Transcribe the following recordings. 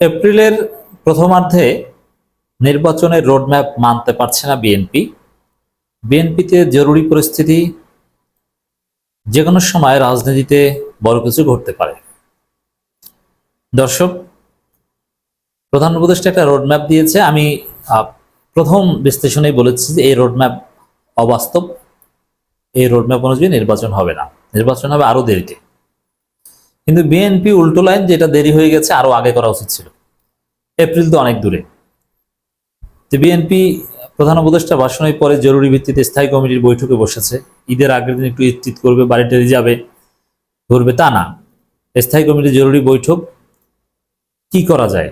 এপ্রিলের প্রথমার্ধে নির্বাচনের রোডম্যাপ মানতে পারছে না বিএনপি। বিএনপিতে জরুরি পরিস্থিতি যে কোনো সময় রাজনীতিতে বড় কিছু ঘটতে পারে। দর্শক, প্রধান উপদেষ্টা একটা রোডম্যাপ দিয়েছে। আমি প্রথম বিশ্লেষণেই বলেছি যে এই রোডম্যাপ অবাস্তব। এই রোডম্যাপ অনুযায়ী নির্বাচন হবে না। নির্বাচন হবে আরও দেরিতে। কিন্তু বিএনপি উল্টো লাইন যেটা দেরি হয়ে গেছে, আরও আগে করা উচিত ছিল। এপ্রিল তো অনেক দূরে। বিএনপি প্রধান উপদেষ্টা ভাষণের পরে জরুরি ভিত্তিতে স্থায়ী কমিটির বৈঠকে বসেছে। ঈদের আগের দিন একটু ঈদ করবে বাড়ি টাড়ি যাবে ঘুরবে তা না। স্থায়ী কমিটির জরুরি বৈঠক কি করা যায়?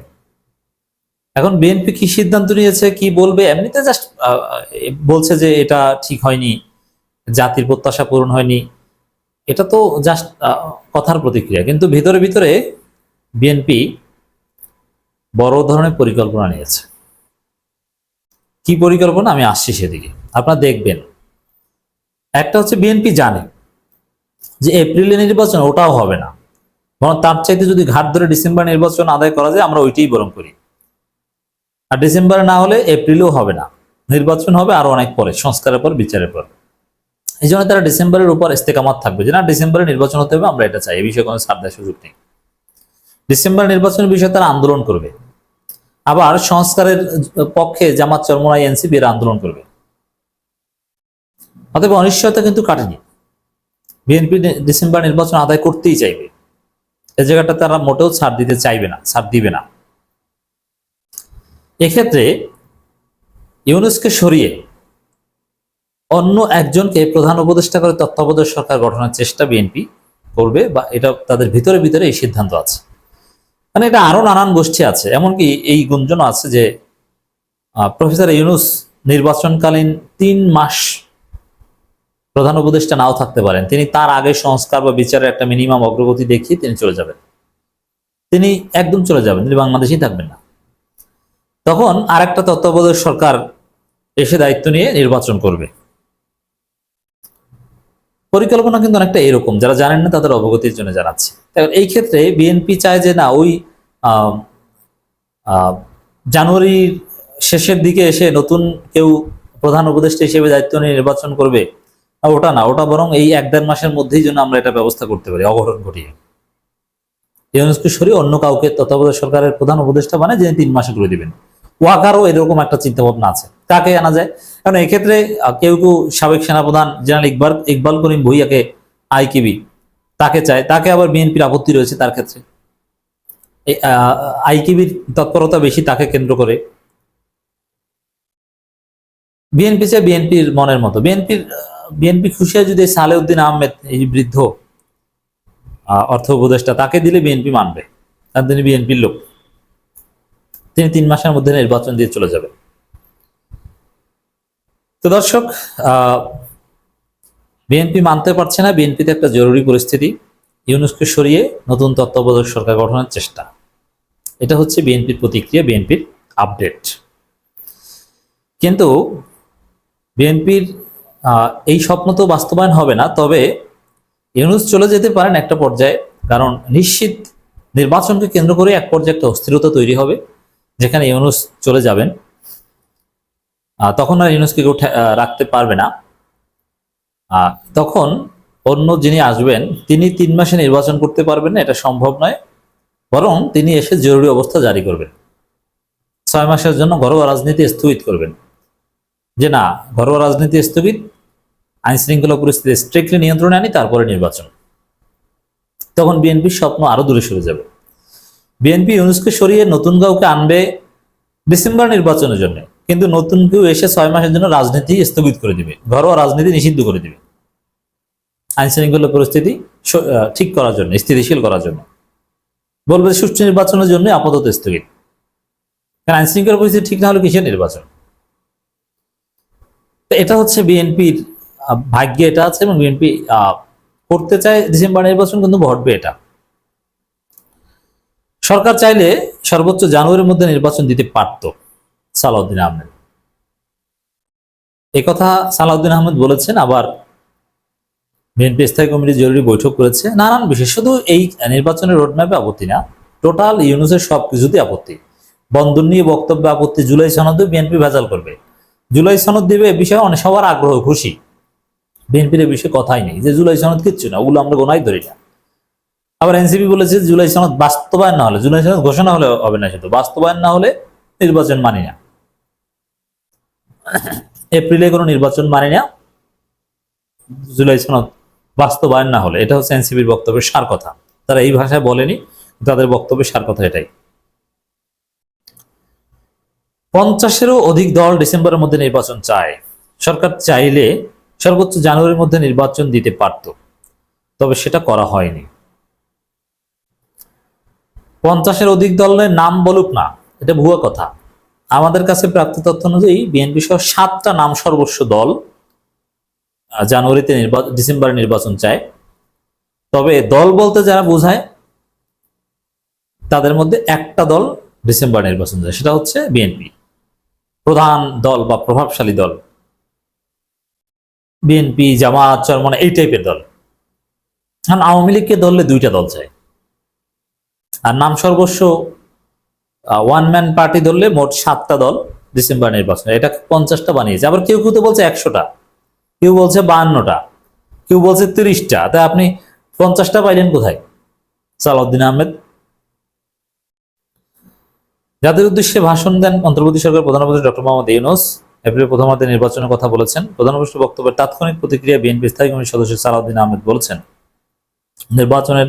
এখন বিএনপি কি সিদ্ধান্ত নিয়েছে, কি বলবে? এমনিতে জাস্ট বলছে যে এটা ঠিক হয়নি, জাতির প্রত্যাশা পূরণ হয়নি। এটা তো জাস্ট কথার প্রতিক্রিয়া। কিন্তু ভিতরে ভিতরে বিএনপি বড় ধরনের পরিকল্পনা নিয়েছে। কি পরিকল্পনা? আমি আসছি সেদিকে। আপনারা দেখবেন। একটা হচ্ছে বিএনপি জানে যে এপ্রিলে নির্বাচন, ওটাও হবে না। বরং তার চাইতে যদি ঘাট ধরে ডিসেম্বর নির্বাচন আদায় করা যায়, আমরা ওইটাই বরং করি। আর ডিসেম্বরে না হলে এপ্রিলেও হবে না। নির্বাচন হবে আরও অনেক পরে, সংস্কারের পর, বিচারের পর। এই জন্য তারা ডিসেম্বরের উপর ইস্তেকামাত থাকবে। যে না, ডিসেম্বরে নির্বাচন হতে হবে, আমরা এটা চাই। এই বিষয়ে কোনো দেওয়ার সুযোগ নেই। ডিসেম্বর নির্বাচনের বিষয়ে তারা আন্দোলন করবে। আবার সংস্কারের পক্ষে জামাত চরমনাই, এনসিপি এরা আন্দোলন করবে। অতএব অনিশ্চয়তা কিন্তু কাটেনি। বিএনপি ডিসেম্বর নির্বাচন আদায় করতেই চাইবে। এ জায়গাটা তারা মোটেও ছাড় দিতে চাইবে না, ছাড় দিবে না। এক্ষেত্রে ইউনুসকে সরিয়ে অন্য একজনকে প্রধান উপদেষ্টা করে তত্ত্বাবধায়ক সরকার গঠনের চেষ্টা বিএনপি করবে বা এটা তাদের ভিতরে ভিতরে এই সিদ্ধান্ত আছে। মানে এটা আরও নানান গোষ্ঠী আছে। এমনকি এই গুঞ্জন আছে যে প্রফেসর ইউনুস নির্বাচনকালীন তিন মাস প্রধান উপদেষ্টা নাও থাকতে পারেন। তিনি তার আগে সংস্কার বা বিচারের একটা মিনিমাম অগ্রগতি দেখিয়ে তিনি চলে যাবেন। তিনি একদম চলে যাবেন, তিনি বাংলাদেশেই থাকবেন না। তখন আরেকটা তত্ত্বাবধায়ক সরকার এসে দায়িত্ব নিয়ে নির্বাচন করবে। পরিকল্পনা কিন্তু অনেকটা এরকম। যারা জানেন না তাদের অবগতির জন্য জানাচ্ছি। এই ক্ষেত্রে বিএনপি চায় যে, না, ওই জানুয়ারির শেষের দিকে এসে নতুন কেউ প্রধান উপদেষ্টা হিসেবে দায়িত্ব নিয়ে নির্বাচন করবে ওটা না, ওটা বরং এই এক দেড় মাসের মধ্যেই যেন আমরা এটা ব্যবস্থা করতে পারি, অঘটন ঘটিয়ে। ইউনেস্কো সরিয়ে অন্য কাউকে তত্ত্বাবধায়ক সরকারের প্রধান উপদেষ্টা বানায়, যিনি তিন মাসে করে দিবেন? ওয়াকারও এরকম একটা চিন্তা ভাবনা আছে। কাকে আনা যায়? কারণ এক্ষেত্রে কেউ কেউ সাবেক সেনাপ্রধান জেনারেল ইকবাল ইকবাল করিম ভুইয়াকে আইকিবি, তাকে চায়। তাকে আবার বিএনপির আপত্তি রয়েছে তার ক্ষেত্রে। আইকিবির তৎপরতা বেশি তাকে কেন্দ্র করে। বিএনপি চায় বিএনপির মনের মতো। বিএনপির বিএনপি খুশি হয় যদি সালেউদ্দিন আহমেদ, এই বৃদ্ধ অর্থ উপদেষ্টা, তাকে দিলে বিএনপি মানবে। কারণ তিনি বিএনপির লোক। তিনি তিন মাসের মধ্যে নির্বাচন দিয়ে চলে যাবেন। তো দর্শক বিএনপি মানতে পারছে না। বিএনপিতে একটা জরুরি পরিস্থিতি, ইউনুসকে সরিয়ে নতুন তত্ত্বাবধায়ক সরকার গঠনের চেষ্টা। এটা হচ্ছে বিএনপির প্রতিক্রিয়া, বিএনপির আপডেট। কিন্তু বিএনপির এই স্বপ্ন তো বাস্তবায়ন হবে না, তবে ইউনুস চলে যেতে পারেন একটা পর্যায়ে। কারণ নিশ্চিত নির্বাচনকে কেন্দ্র করে এক পর্যায়ে একটা অস্থিরতা তৈরি হবে। যেখানে ইউনুস চলে যাবেন তখন আর ইউনুসকে কেউ রাখতে পারবে না। তখন অন্য যিনি আসবেন, তিনি তিন মাসে নির্বাচন করতে পারবেন না, এটা সম্ভব নয়। বরং তিনি এসে জরুরি অবস্থা জারি করবেন। ছয় মাসের জন্য ঘরোয়া রাজনীতি স্থগিত করবেন। যে না, ঘরোয়া রাজনীতি স্থগিত আইন শৃঙ্খলা পরিস্থিতি স্ট্রিক্টলি নিয়ন্ত্রণে আনি, তারপরে নির্বাচন। তখন বিএনপির স্বপ্ন আরও দূরে সরে যাবে। বিএনপি ইউনুসকে সরিয়ে নতুন কাউকে আনবে ডিসেম্বর নির্বাচনের জন্য। কিন্তু নতুন কেউ এসে ছয় মাসের জন্য রাজনীতি স্থগিত করে দিবে। ঘরোয়া রাজনীতি নিষিদ্ধ করে দিবে। আইন শৃঙ্খলা পরিস্থিতি ঠিক করার জন্য, স্থিতিশীল করার জন্য। বলবে সুষ্ঠু নির্বাচনের জন্য আপাতত স্থগিত। কারণ আইন শৃঙ্খলা পরিস্থিতি ঠিক না হলে কিসের নির্বাচন? এটা হচ্ছে বিএনপির ভাগ্যে এটা আছে এবং বিএনপি করতে চায় ডিসেম্বর নির্বাচন, কিন্তু ঘটবে এটা। সরকার চাইলে সর্বোচ্চ জানুয়ারির মধ্যে নির্বাচন দিতে পারত, সালাউদ্দিন আহমেদ। কথা সালাউদ্দিন আহমেদ বলেছেন, আবার বিএনপি স্থায়ী কমিটি জরুরি বৈঠক করেছে। নানান বিষয়, শুধু এই নির্বাচনের রোডম্যাপে আপত্তি না টোটাল ইউনুসের সব কিছুতে আপত্তি। বন্দর নিয়ে বক্তব্য আপত্তি, জুলাই সনদে বিএনপি ভেজাল করবে। জুলাই সনদ দিবে এ বিষয়ে অনেক সবার আগ্রহ, খুশি। বিএনপির এ বিষয়ে কথাই নেই, যে জুলাই সনদ কিচ্ছু না ওগুলো আমরা গোনাই ধরি না। আবার এনসিপি বলেছে জুলাই সনদ বাস্তবায়ন না হলে, জুলাই সনদ ঘোষণা হলে হবে না শুধু বাস্তবায়ন না হলে নির্বাচন মানি না। এপ্রিলে কোনো নির্বাচন মানি না, জুলাই সনদ বাস্তবায়ন না হলে। এটা হচ্ছে এনসিপির বক্তব্যের সার কথা। তারা এই ভাষায় বলেনি, তাদের বক্তব্যের সার কথা এটাই। পঞ্চাশেরও অধিক দল ডিসেম্বরের মধ্যে নির্বাচন চায়। সরকার চাইলে সর্বোচ্চ জানুয়ারির মধ্যে নির্বাচন দিতে পারত, তবে সেটা করা হয়নি। পঞ্চাশের অধিক দলের নাম বলুক না, এটা ভুয়া কথা। আমাদের কাছে প্রাপ্ত তথ্য অনুযায়ী বিএনপি সহ সাতটা নাম সর্বস্ব দল জানুয়ারিতে নির্বাচন ডিসেম্বরে নির্বাচন চায়। তবে দল বলতে যারা বোঝায়, তাদের মধ্যে একটা দল ডিসেম্বর নির্বাচন চায়, সেটা হচ্ছে বিএনপি। প্রধান দল বা প্রভাবশালী দল। বিএনপি, জামাত, চরমনে, এই টাইপের দল। এখন আওয়ামী লীগকে ধরলে দুইটা দল চায়। আর নাম সর্বস্ব ওয়ান ম্যান পার্টি ধরলে মোট সাতটা দল ডিসেম্বর নির্বাচন। এটা পঞ্চাশটা বানিয়েছে। আবার কেউ কেউ তো বলছে একশোটা। কেউ বলছে বাহান্নটা। কেউ বলছে তিরিশটা। তাই আপনি পঞ্চাশটা পাইলেন কোথায়? সালাউদ্দিন আহমেদ। যাদের উদ্দেশ্যে ভাষণ দেন অন্তর্বর্তী সরকার প্রধানমন্ত্রী ডক্টর মোহাম্মদ ইউনুস এপ্রিল প্রথমার্ধে নির্বাচনের কথা বলেছেন। প্রধানমন্ত্রী বক্তব্যের তাৎক্ষণিক প্রতিক্রিয়া বিএনপি স্থায়ী কমিটির সদস্য সালাউদ্দিন আহমেদ বলেছেন। নির্বাচনের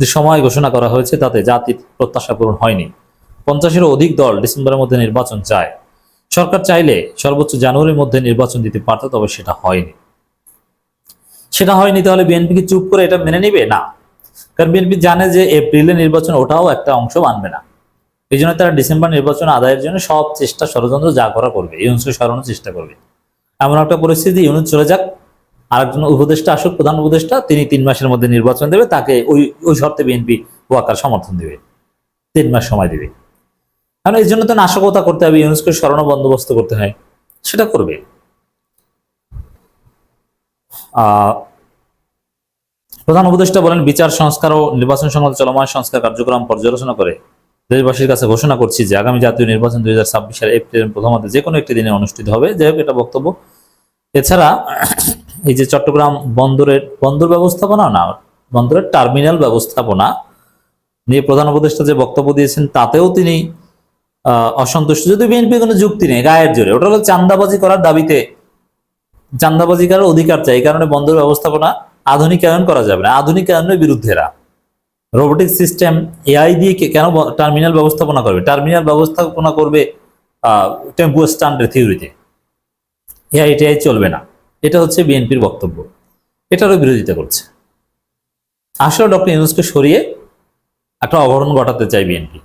যে সময় ঘোষণা করা হয়েছে তাতে জাতির প্রত্যাশা পূরণ হয়নি। পঞ্চাশেরও অধিক দল ডিসেম্বরের মধ্যে নির্বাচন চায়। সরকার চাইলে সর্বোচ্চ জানুয়ারির মধ্যে নির্বাচন দিতে পারত, তবে সেটা হয়নি। সেটা হয়নি, তাহলে বিএনপি কি চুপ করে এটা মেনে নিবে? না। কারণ বিএনপি জানে যে এপ্রিলে নির্বাচন ওটাও একটা অংশ মানবে না। এই জন্য তারা ডিসেম্বর নির্বাচন আদায়ের জন্য সব চেষ্টা ষড়যন্ত্র যা করা করবে, ইউনুসকে সরানোর চেষ্টা করবে। এমন একটা পরিস্থিতি, ইউনুস চলে যাক আরেকজন উপদেষ্টা আসুক প্রধান উপদেষ্টা, তিনি তিন মাসের মধ্যে নির্বাচন দেবে, তাকে ওই ওই শর্তে বিএনপি ওয়াকার সমর্থন দেবে। তিন মাস সময় দেবে। কারণ এই জন্য তো নাশকতা করতে হবে ইউনুসকে সরানো বন্দোবস্ত করতে হয়। সেটা করবে। প্রধান উপদেষ্টা বলেন, বিচার, সংস্কার ও নির্বাচন সংক্রান্ত চলমান সংস্কার কার্যক্রম পর্যালোচনা করে দেশবাসীর কাছে ঘোষণা করছি যে আগামী জাতীয় নির্বাচন দুই হাজার ছাব্বিশ সালের এপ্রিলের প্রথমার্ধে যে কোনো একটি দিনে অনুষ্ঠিত হবে। যাই হোক, এটা বক্তব্য। এছাড়া এই যে চট্টগ্রাম বন্দরের বন্দর ব্যবস্থাপনা না, বন্দরের টার্মিনাল ব্যবস্থাপনা নিয়ে প্রধান উপদেষ্টা যে বক্তব্য দিয়েছেন, তাতেও তিনি অসন্তুষ্ট। যদি বিএনপি কোনো যুক্তি নেই, গায়ের জোরে। ওটা হলো চান্দাবাজি করার দাবিতে চান্দাবাজি করার অধিকার চাই। এই কারণে বন্দর ব্যবস্থাপনা আধুনিকায়ন করা যাবে না। আধুনিকায়নের বিরুদ্ধেরা। রোবোটিক সিস্টেম, এআই দিয়ে কেন টার্মিনাল ব্যবস্থাপনা করবে? টার্মিনাল ব্যবস্থাপনা করবে টেম্পো স্ট্যান্ডের থিওরিতে। এআই টিআই চলবে না। এটা হচ্ছে বিএনপির বক্তব্য। এটারও বিরোধিতা করছে। আসলে ডক্টর ইউনুসকে সরিয়ে একটা অঘটন ঘটাতে চায় বিএনপি।